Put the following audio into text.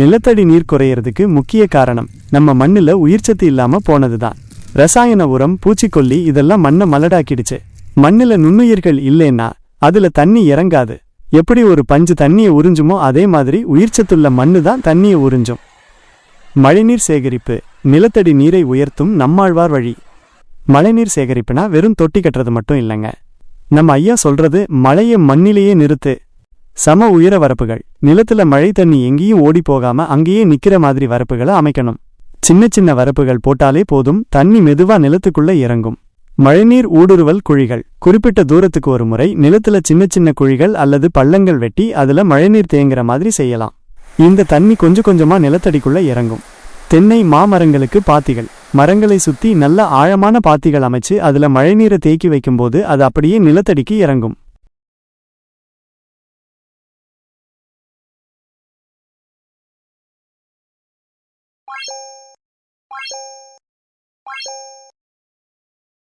நிலத்தடி நீர் குறையறதுக்கு முக்கிய காரணம் நம்ம மண்ணுல உயிர்ச்சத்து இல்லாம போனதுதான். ரசாயன உரம் பூச்சிக்கொல்லி இதெல்லாம் மண்ணை மலடாக்கிடுச்சு. மண்ணுல நுண்ணுயிர்கள் இல்லைன்னா அதுல தண்ணி இறங்காது. எப்படி ஒரு பஞ்சு தண்ணியை உறிஞ்சுமோ அதே மாதிரி உயிர்ச்சத்துள்ள மண்ணு தான் தண்ணியை உறிஞ்சும். மழைநீர் சேகரிப்பு நிலத்தடி நீரை உயர்த்தும் நம்மாழ்வார் வழி. மழைநீர் சேகரிப்புனா வெறும் தொட்டி கட்டுறது மட்டும் இல்லைங்க. நம்ம ஐயா சொல்றது மழையை மண்ணிலேயே நிறுத்து சம உயர வரப்புகள். நிலத்துல மழை தண்ணி எங்கேயும் ஓடி போகாம அங்கேயே நிக்கிற மாதிரி வரப்புகளை அமைக்கணும். சின்ன சின்ன வரப்புகள் போட்டாலே போதும் தண்ணி மெதுவா நிலத்துக்குள்ள இறங்கும். மழைநீர் ஊடுருவல் குழிகள். குறிப்பிட்ட தூரத்துக்கு ஒரு முறை நிலத்துல சின்ன சின்ன குழிகள் அல்லது பள்ளங்கள் வெட்டி அதுல மழைநீர் தேங்குற மாதிரி செய்யலாம். இந்த தண்ணி கொஞ்சம் கொஞ்சமா நிலத்தடிக்குள்ள இறங்கும். தென்னை மாமரங்களுக்கு பாத்திகள். மரங்களை சுத்தி நல்ல ஆழமான பாத்திகள் அமைச்சு அதுல மழைநீரை தேக்கி வைக்கும்போது அது அப்படியே நிலத்தடிக்கு இறங்கும். you